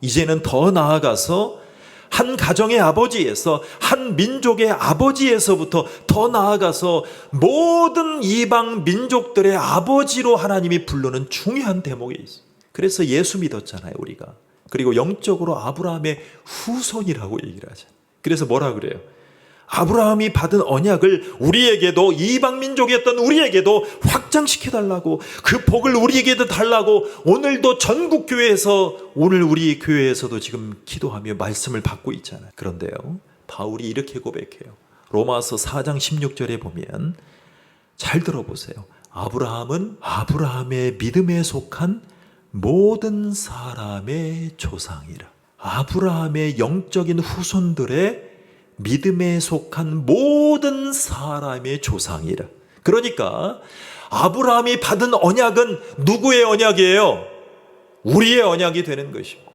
이제는 더 나아가서 한 가정의 아버지에서 한 민족의 아버지에서부터 더 나아가서 모든 이방 민족들의 아버지로 하나님이 부르는 중요한 대목에 있어요. 그래서 예수 믿었잖아요, 우리가. 그리고 영적으로 아브라함의 후손이라고 얘기를 하잖아요. 그래서 뭐라 그래요? 아브라함이 받은 언약을 우리에게도 이방 민족이었던 우리에게도 확장시켜 달라고 그 복을 우리에게도 달라고 오늘도 전국 교회에서 오늘 우리 교회에서도 지금 기도하며 말씀을 받고 있잖아요. 그런데요. 바울이 이렇게 고백해요. 로마서 4장 16절에 보면 잘 들어보세요. 아브라함은 아브라함의 믿음에 속한 모든 사람의 조상이라. 아브라함의 영적인 후손들의 믿음에 속한 모든 사람의 조상이라. 그러니까 아브라함이 받은 언약은 누구의 언약이에요? 우리의 언약이 되는 것입니다.